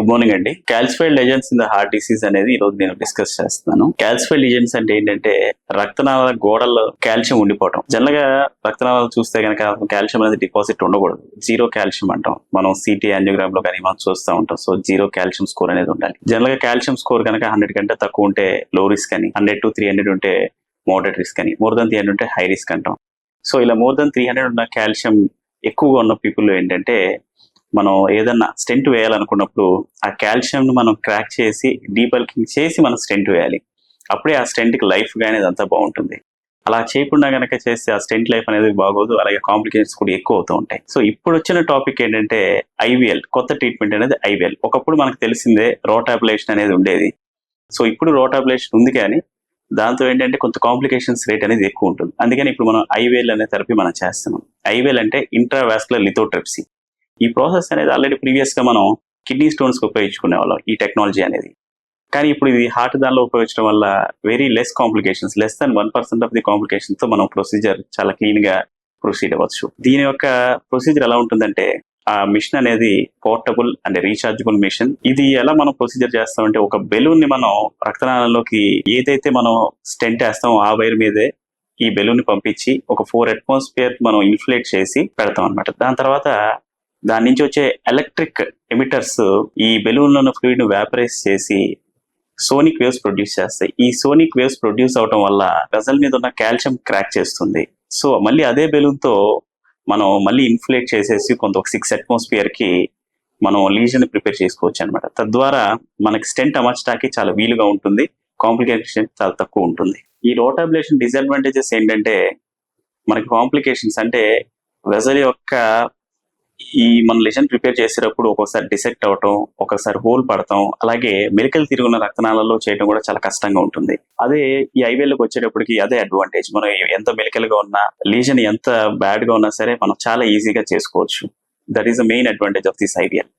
Good morning అండి. Calcified lesions in the heart disease అనేది ఈ రోజు నేను డిస్కస్ చేస్తున్నాను. కాల్సిఫైడ్ లెజెన్స్ అంటే ఏంటంటే రక్తనాళాల గోడల్లో కాల్షియం ఉండిపోవటం. జనరల్గా రక్తనాళాలు చూస్తే కనుక కాల్షియం అనేది డిపాజిట్ ఉండకూడదు. జీరో కాల్షియం అంటాం. మనం సిటీ యాంజియోగ్రామ్లో కానీ మనం చూస్తూ ఉంటాం. సో జీరో కాల్షియం స్కోర్ అనేది ఉండాలి. జనరల్గా కాల్షియం స్కోర్ కనుక హండ్రెడ్ కంటే తక్కువ ఉంటే లో రిస్క్ అని హండ్రెడ్ టు త్రీ హండ్రెడ్ ఉంటే మోడరేట్ రిస్క్ అని మోర్ దెన్ త్రీ హండ్రెడ్ ఉంటే హై రిస్క్ అంటాం. సో ఇలా మోర్ దెన్ త్రీ హండ్రెడ్ ఉన్న కాల్షియం ఎక్కువగా ఉన్న పీపుల్ ఏంటంటే మనం ఏదన్నా స్టెంట్ వేయాలనుకున్నప్పుడు ఆ కాల్షియంను మనం క్రాక్ చేసి డీబల్కింగ్ చేసి మనం స్టెంట్ వేయాలి. అప్పుడే ఆ స్టెంట్కి లైఫ్ కానీ అనేది అంతా బాగుంటుంది. అలా చేయకుండా కనుక చేస్తే ఆ స్టెంట్ లైఫ్ అనేది బాగోదు అలాగే కాంప్లికేషన్స్ కూడా ఎక్కువ అవుతూ ఉంటాయి. సో ఇప్పుడు వచ్చిన టాపిక్ ఏంటంటే ఐవీఎల్ కొత్త ట్రీట్మెంట్ అనేది ఐవీఎల్. ఒకప్పుడు మనకు తెలిసిందే రోటాబులేషన్ అనేది ఉండేది. సో ఇప్పుడు రోటాబులేషన్ ఉంది కానీ దాంతో ఏంటంటే కొంత కాంప్లికేషన్స్ రేట్ అనేది ఎక్కువ ఉంటుంది. అందుకని ఇప్పుడు మనం ఐవేల్ అనే థెరపీ మనం చేస్తున్నాం. ఐవేల్ అంటే ఇంట్రావాస్కులర్ లిథోట్రెప్సీ. ఈ ప్రాసెస్ అనేది ఆల్రెడీ ప్రీవియస్గా మనం కిడ్నీ స్టోన్స్కి ఉపయోగించుకునే వాళ్ళం ఈ టెక్నాలజీ అనేది. కానీ ఇప్పుడు ఇది హార్ట్ దానిలో ఉపయోగించడం వల్ల very less complications less than one percent of the కాంప్లికేషన్స్తో మనం ప్రొసీజర్ చాలా క్లీన్గా ప్రొసీడ్ అవ్వచ్చు. దీని యొక్క ప్రొసీజర్ ఎలా ఉంటుందంటే ఆ మిషన్ అనేది పోర్టబుల్ అండ్ రీఛార్జబుల్ మిషన్ ఇది ఎలా మనం ప్రొసీజర్ చేస్తామంటే ఒక బెలూన్ని మనం రక్తనాళంలోకి ఏదైతే మనం స్టెంట్ వేస్తామో ఆ వైర్ మీదే ఈ బెలూన్ని పంపించి ఒక ఫోర్ అట్మాస్ఫియర్ మనం ఇన్ఫ్లేట్ చేసి పెడతాం అనమాట దాని తర్వాత దాని నుంచి వచ్చే ఎలక్ట్రిక్ ఎమిటర్స్ ఈ బెలూన్లో ఉన్న ఫ్లూయిడ్ను వ్యాపరైజ్ చేసి సోనిక్ వేవ్స్ ప్రొడ్యూస్ చేస్తాయి. ఈ సోనిక్ వేవ్స్ ప్రొడ్యూస్ అవడం వల్ల గజల్ మీద ఉన్న కాల్షియం క్రాక్ చేస్తుంది. సో మళ్ళీ అదే బెలూన్తో మనం మళ్ళీ ఇన్ఫ్లేట్ చేసేసి కొంత ఒక సిక్స్ అట్మాస్ఫియర్కి మనం లీజన్ ప్రిపేర్ చేసుకోవచ్చు అనమాట తద్వారా మనకి స్టెంట్ అమర్చడానికి చాలా వీలుగా ఉంటుంది. కాంప్లికేషన్ చాలా తక్కువ ఉంటుంది. ఈ రోటాబులేషన్ డిసడ్వాంటేజెస్ ఏంటంటే మనకి కాంప్లికేషన్స్ అంటే వెజల్ యొక్క ఈ మన లెజన్ ప్రిపేర్ చేసేటప్పుడు ఒక్కొక్కసారి డిసెక్ట్ అవటం ఒకసారి హోల్ పడటం అలాగే మెలికలు తిరుగున్న రక్తనాళాల్లో చేయడం కూడా చాలా కష్టంగా ఉంటుంది. అదే ఈ ఐవేళ్ళకి వచ్చేటప్పటికి అదే అడ్వాంటేజ్ మనం ఎంత మెలికలుగా ఉన్నా లీజన్ ఎంత బ్యాడ్గా ఉన్నా సరే మనం చాలా ఈజీగా చేసుకోవచ్చు. That is the main advantage of this IVL